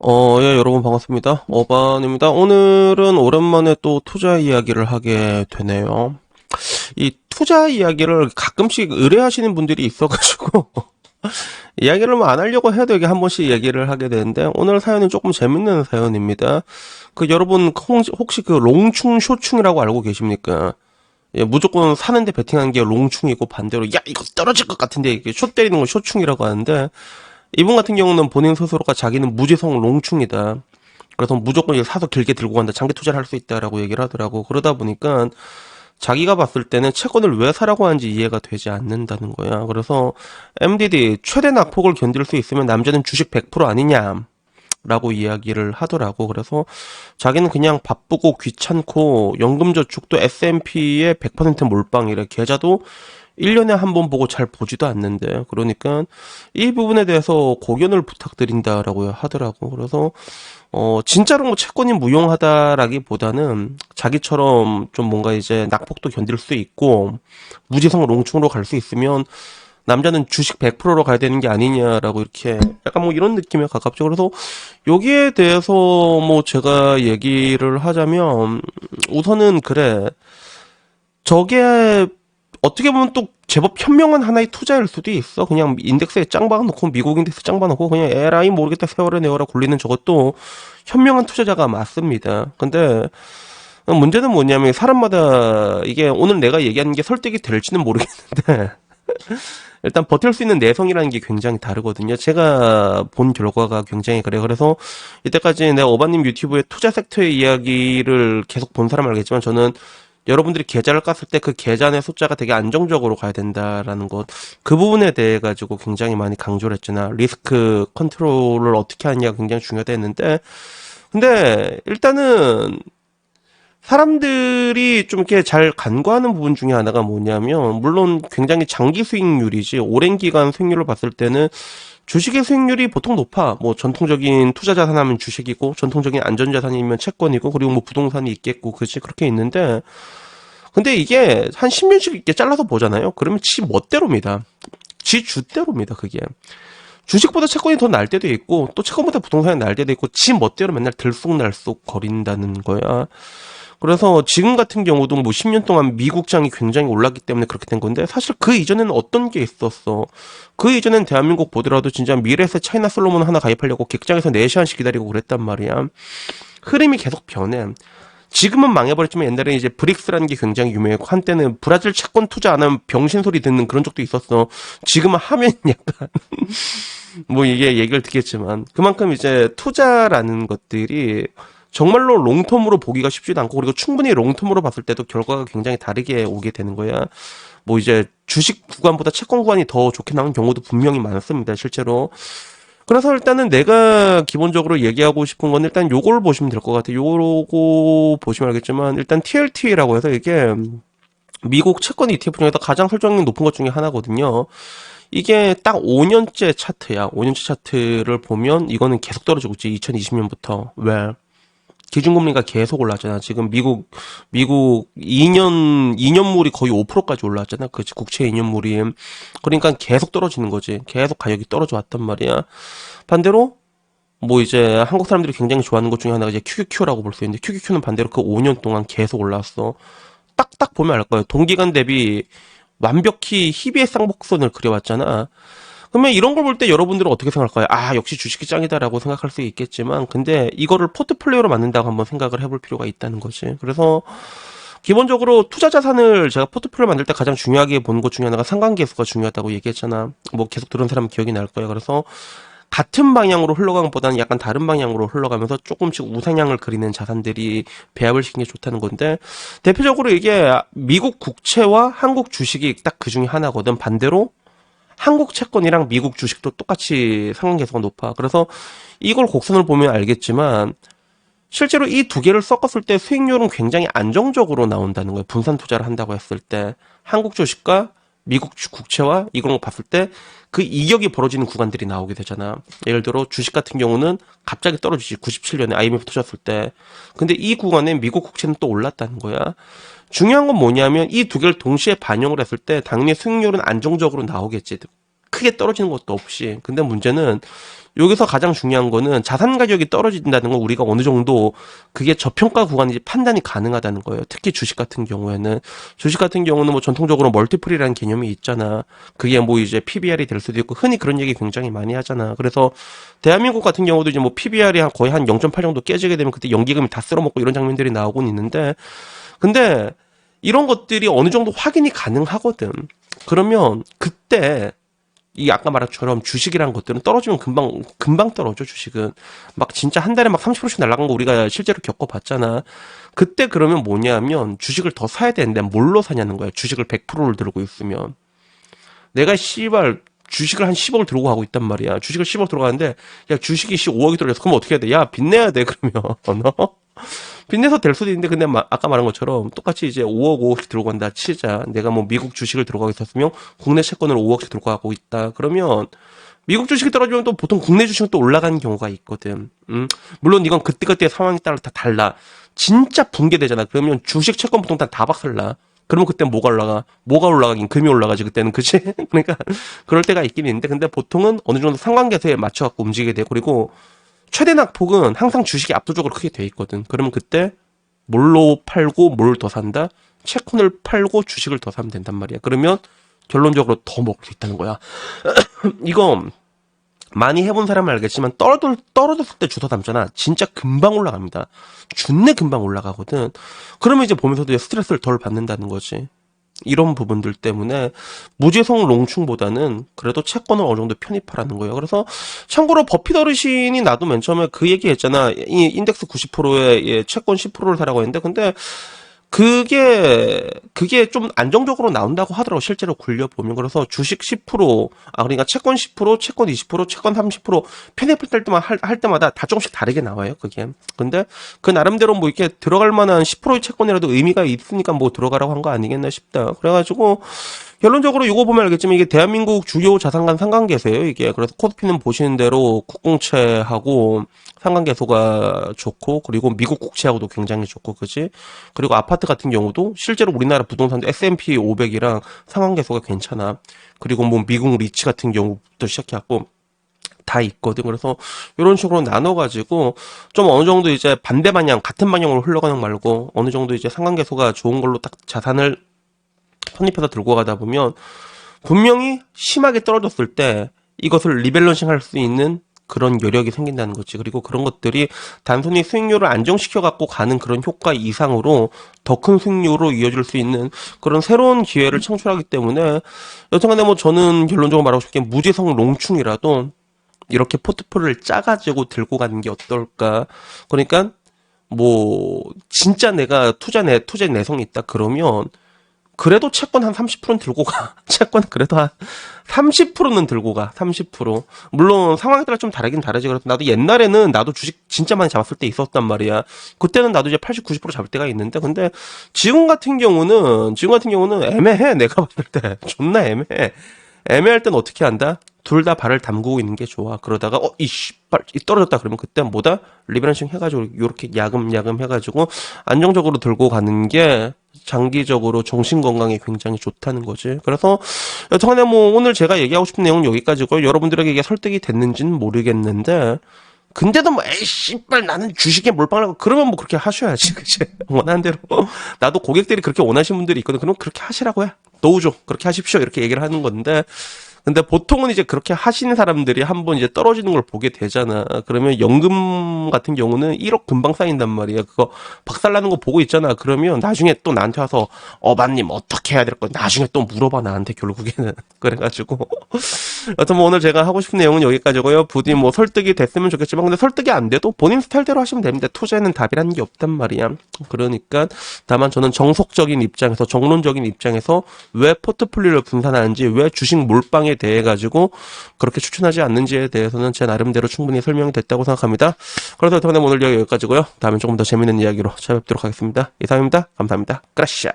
어, 예, 여러분 반갑습니다. 어반입니다. 오늘은 오랜만에 또 투자 이야기를 하게 되네요. 이 투자 이야기를 가끔씩 의뢰하시는 분들이 있어가지고, 이야기를 뭐 안 하려고 해도 이게 한 번씩 얘기를 하게 되는데, 오늘 사연은 조금 재밌는 사연입니다. 그 여러분 혹시, 그 롱충, 쇼충이라고 알고 계십니까? 예, 무조건 사는데 베팅한 게 롱충이고 반대로, 야, 이거 떨어질 것 같은데, 이게 쇼 때리는 건 쇼충이라고 하는데, 이분 같은 경우는 본인 스스로가 자기는 무지성 롱충이다. 그래서 무조건 이걸 사서 길게 들고 간다. 장기 투자를 할 수 있다라고 얘기를 하더라고. 그러다 보니까 자기가 봤을 때는 채권을 왜 사라고 하는지 이해가 되지 않는다는 거야. 그래서 MDD 최대 낙폭을 견딜 수 있으면 남자는 주식 100% 아니냐. 라고 이야기를 하더라고. 그래서 자기는 그냥 바쁘고 귀찮고 연금저축도 S&P에 100% 몰빵이래. 계좌도 1년에 한 번 보고 잘 보지도 않는데. 그러니까 이 부분에 대해서 고견을 부탁드린다라고 하더라고. 그래서 어 진짜로 뭐 채권이 무용하다라기보다는 자기처럼 좀 뭔가 이제 낙폭도 견딜 수 있고 무지성 롱충으로 갈 수 있으면 남자는 주식 100%로 가야 되는 게 아니냐라고 이렇게 약간 뭐 이런 느낌에 가깝죠. 그래서 여기에 대해서 뭐 제가 얘기를 하자면 우선은 그래. 저게 어떻게 보면 또 제법 현명한 하나의 투자일 수도 있어. 그냥 인덱스에 짱 박아놓고 미국 인덱스 짱 박아놓고 그냥 에라이 모르겠다 세월에 내어라 굴리는 저것도 현명한 투자자가 맞습니다. 근데 문제는 뭐냐면 사람마다 이게 오늘 내가 얘기하는 게 설득이 될지는 모르겠는데 일단 버틸 수 있는 내성이라는 게 굉장히 다르거든요. 제가 본 결과가 굉장히 그래요. 그래서 이때까지 내가 어바님 유튜브에 투자 섹터의 이야기를 계속 본 사람 알겠지만 저는 여러분들이 계좌를 깠을 때 그 계좌 내 숫자가 되게 안정적으로 가야 된다라는 것. 그 부분에 대해 가지고 굉장히 많이 강조를 했잖아. 리스크 컨트롤을 어떻게 하느냐가 굉장히 중요하다 했는데, 근데 일단은 사람들이 좀 이렇게 잘 간과하는 부분 중에 하나가 뭐냐면, 물론 굉장히 장기 수익률이지, 오랜 기간 수익률을 봤을 때는 주식의 수익률이 보통 높아. 뭐 전통적인 투자 자산하면 주식이고, 전통적인 안전 자산이면 채권이고, 그리고 뭐 부동산이 있겠고, 그렇지 그렇게 있는데, 근데 이게 한 10년씩 이렇게 잘라서 보잖아요. 그러면 지 멋대로입니다. 지 주대로입니다. 그게. 주식보다 채권이 더 날 때도 있고, 또 채권보다 부동산이 날 때도 있고, 지 멋대로 맨날 들쑥날쑥 거린다는 거야. 그래서 지금 같은 경우도 뭐 10년 동안 미국장이 굉장히 올랐기 때문에 그렇게 된 건데 사실 그 이전에는 어떤 게 있었어. 그 이전엔 대한민국 보더라도 진짜 미래에서 차이나 솔로몬 하나 가입하려고 객장에서 4시간씩 기다리고 그랬단 말이야. 흐름이 계속 변해. 지금은 망해버렸지만 옛날에 이제 브릭스라는 게 굉장히 유명했고 한때는 브라질 채권 투자 안 하면 병신 소리 듣는 그런 적도 있었어. 지금은 하면 약간 뭐 이게 얘기를 듣겠지만 그만큼 이제 투자라는 것들이 정말로 롱텀으로 보기가 쉽지도 않고 그리고 충분히 롱텀으로 봤을 때도 결과가 굉장히 다르게 오게 되는 거야. 뭐 이제 주식 구간보다 채권 구간이 더 좋게 나온 경우도 분명히 많습니다. 실제로. 그래서 일단은 내가 기본적으로 얘기하고 싶은 건 일단 요걸 보시면 될 것 같아요. 요거 보시면 알겠지만 일단 TLT라고 해서 이게 미국 채권 ETF 중에서 가장 설정이 높은 것 중에 하나거든요. 이게 딱 5년째 차트야. 5년째 차트를 보면 이거는 계속 떨어지고 있지. 2020년부터. 왜? 기준금리가 계속 올랐잖아. 지금 미국, 미국 2년, 2년물이 거의 5%까지 올랐잖아. 그치, 국채 2년물이. 그러니까 계속 떨어지는 거지. 계속 가격이 떨어져 왔단 말이야. 반대로, 뭐 이제 한국 사람들이 굉장히 좋아하는 것 중에 하나가 이제 QQQ라고 볼 수 있는데, QQQ는 반대로 그 5년 동안 계속 올랐어. 딱딱 보면 알 거예요. 동기간 대비 완벽히 희비의 쌍복선을 그려왔잖아. 그러면 이런 걸 볼 때 여러분들은 어떻게 생각할까요? 아, 역시 주식이 짱이다라고 생각할 수 있겠지만, 근데 이거를 포트폴리오로 만든다고 한번 생각을 해볼 필요가 있다는 거지. 그래서 기본적으로 투자 자산을 제가 포트폴리오 만들 때 가장 중요하게 보는 것 중에 하나가 상관계수가 중요하다고 얘기했잖아. 뭐 계속 들은 사람은 기억이 날 거야. 그래서 같은 방향으로 흘러간 것보다는 약간 다른 방향으로 흘러가면서 조금씩 우상향을 그리는 자산들이 배합을 시키는 게 좋다는 건데 대표적으로 이게 미국 국채와 한국 주식이 딱 그 중에 하나거든. 반대로 한국 채권이랑 미국 주식도 똑같이 상관계수가 높아. 그래서 이걸 곡선을 보면 알겠지만 실제로 이 두 개를 섞었을 때 수익률은 굉장히 안정적으로 나온다는 거예요. 분산 투자를 한다고 했을 때 한국 주식과 미국 국채와 이걸 봤을 때 그 이격이 벌어지는 구간들이 나오게 되잖아. 예를 들어 주식 같은 경우는 갑자기 떨어지지. 97년에 IMF 터졌을 때. 근데 이 구간에 미국 국채는 또 올랐다는 거야. 중요한 건 뭐냐면 이 두 개를 동시에 반영을 했을 때 당연히 수익률은 안정적으로 나오겠지. 크게 떨어지는 것도 없이. 근데 문제는 여기서 가장 중요한 거는 자산 가격이 떨어진다는 건 우리가 어느 정도 그게 저평가 구간인지 판단이 가능하다는 거예요. 특히 주식 같은 경우에는 주식 같은 경우는 뭐 전통적으로 멀티플이라는 개념이 있잖아. 그게 뭐 이제 PBR이 될 수도 있고 흔히 그런 얘기 굉장히 많이 하잖아. 그래서 대한민국 같은 경우도 이제 뭐 PBR이 한 거의 한 0.8 정도 깨지게 되면 그때 연기금이 다 쓸어먹고 이런 장면들이 나오곤 있는데 근데 이런 것들이 어느 정도 확인이 가능하거든. 그러면 그때 이 아까 말한 것처럼 주식이라는 것들은 떨어지면 금방 금방 떨어져 주식은 막 진짜 한 달에 막 30%씩 날라간 거 우리가 실제로 겪어봤잖아. 그때 그러면 뭐냐면 주식을 더 사야 되는데 뭘로 사냐는 거야. 주식을 100%를 들고 있으면 내가 씨발 주식을 한 10억을 들고 가고 있단 말이야. 주식을 10억 들어가는데 야 주식이 씨 5억이 들어갔어. 그럼 어떻게 해야 돼? 야 빚내야 돼 그러면 너 빚내서 될 수도 있는데 근데 마- 아까 말한 것처럼 똑같이 이제 5억 5억씩 들고 간다 치자. 내가 뭐 미국 주식을 들고 가고 있었으면 국내 채권을 5억씩 들고 가고 있다. 그러면 미국 주식이 떨어지면 또 보통 국내 주식은 또 올라가는 경우가 있거든. 음, 물론 이건 그때그때 상황에 따라 다 달라. 진짜 붕괴되잖아. 그러면 주식 채권 보통 다, 다 박살나. 그러면 그때 뭐가 올라가? 뭐가 올라가긴 금이 올라가지 그때는 그치? 그러니까 그럴 때가 있긴 있는데 근데 보통은 어느 정도 상관계세에 맞춰 갖고 움직이게 되고 그리고 최대 낙폭은 항상 주식이 압도적으로 크게 돼 있거든. 그러면 그때 뭘로 팔고 뭘 더 산다? 채권을 팔고 주식을 더 사면 된단 말이야. 그러면 결론적으로 더 먹을 수 있다는 거야. 이거 많이 해본 사람은 알겠지만 떨어질, 떨어졌을 때 주워 담잖아. 진짜 금방 올라갑니다. 준내 금방 올라가거든. 그러면 이제 보면서도 스트레스를 덜 받는다는 거지. 이런 부분들 때문에 무지성 롱충보다는 그래도 채권을 어느 정도 편입하라는 거예요. 그래서 참고로 버핏 어르신이 나도 맨 처음에 그 얘기 했잖아. 이 인덱스 90%에 예, 채권 10%를 사라고 했는데 근데 그게 그게 좀 안정적으로 나온다고 하더라고 실제로 굴려 보면 그래서 주식 10%, 아 그러니까 채권 10%, 채권 20%, 채권 30% 편입할 때만 할, 할 때마다 다 조금씩 다르게 나와요 그게. 근데 그 나름대로 뭐 이렇게 들어갈 만한 10%의 채권이라도 의미가 있으니까 뭐 들어가라고 한 거 아니겠나 싶다. 그래가지고 결론적으로 이거 보면 알겠지만 이게 대한민국 주요 자산 간 상관계세요 이게. 그래서 코스피는 보시는 대로 국공채하고 상관계소가 좋고 그리고 미국 국채하고도 굉장히 좋고 그지? 그리고 아파트 같은 경우도 실제로 우리나라 부동산 S&P 500이랑 상관계소가 괜찮아. 그리고 뭐 미국 리치 같은 경우부터 시작해갖고 다 있거든. 그래서 이런 식으로 나눠가지고 좀 어느 정도 이제 반대 방향, 같은 방향으로 흘러가는 말고 어느 정도 이제 상관계소가 좋은 걸로 딱 자산을 편입해서 들고 가다 보면 분명히 심하게 떨어졌을 때 이것을 리밸런싱 할 수 있는 그런 여력이 생긴다는 거지. 그리고 그런 것들이 단순히 수익률을 안정시켜 갖고 가는 그런 효과 이상으로 더 큰 수익률로 이어질 수 있는 그런 새로운 기회를 창출하기 때문에 여튼간에 뭐 저는 결론적으로 말하고 싶은 게 무지성 롱충이라도 이렇게 포트폴리오를 짜가지고 들고 가는 게 어떨까. 그러니까 뭐 진짜 내가 투자 내 투자 내성이 있다 그러면 그래도 채권 한 30%는 들고 가. 채권 그래도 한 30%는 들고 가. 30%. 물론 상황에 따라 좀 다르긴 다르지. 그래서 나도 옛날에는 나도 주식 진짜 많이 잡았을 때 있었단 말이야. 그때는 나도 이제 80, 90% 잡을 때가 있는데 근데 지금 같은 경우는 지금 같은 경우는 애매해. 내가 봤을 때 존나 애매해. 애매할 땐 어떻게 한다? 둘 다 발을 담그고 있는 게 좋아. 그러다가 어, 이 씨발 이 떨어졌다 그러면 그때 뭐다? 리베런싱 해가지고 요렇게 야금야금 해가지고 안정적으로 들고 가는 게 장기적으로 정신 건강에 굉장히 좋다는 거지. 그래서 여튼간에 뭐 오늘 제가 얘기하고 싶은 내용 은 여기까지고요. 여러분들에게 이게 설득이 됐는지는 모르겠는데 근데도 뭐 에이 씨발 나는 주식에 몰빵하고 그러면 뭐 그렇게 하셔야지 그치? 원하는 대로. 나도 고객들이 그렇게 원하시는 분들이 있거든. 그럼 그렇게 하시라고 해 노우죠. 그렇게 하십시오. 이렇게 얘기를 하는 건데 근데 보통은 이제 그렇게 하시는 사람들이 한번 이제 떨어지는 걸 보게 되잖아. 그러면 연금 같은 경우는 1억 금방 쌓인단 말이야. 그거 박살나는 거 보고 있잖아. 그러면 나중에 또 나한테 와서 어반님 어떻게 해야 될 거 나중에 또 물어봐 나한테 결국에는 그래가지고 여튼 뭐 오늘 제가 하고 싶은 내용은 여기까지고요. 부디 뭐 설득이 됐으면 좋겠지만 근데 설득이 안 돼도 본인 스타일대로 하시면 됩니다. 투자에는 답이라는 게 없단 말이야. 그러니까 다만 저는 정석적인 입장에서 정론적인 입장에서 왜 포트폴리오를 분산하는지 왜 주식 몰빵에 대해 가지고 그렇게 추천하지 않는지에 대해서는 제 나름대로 충분히 설명이 됐다고 생각합니다. 그래서 여튼 오늘 여기까지고요. 다음에 조금 더 재밌는 이야기로 찾아뵙도록 하겠습니다. 이상입니다. 감사합니다. 그라시아.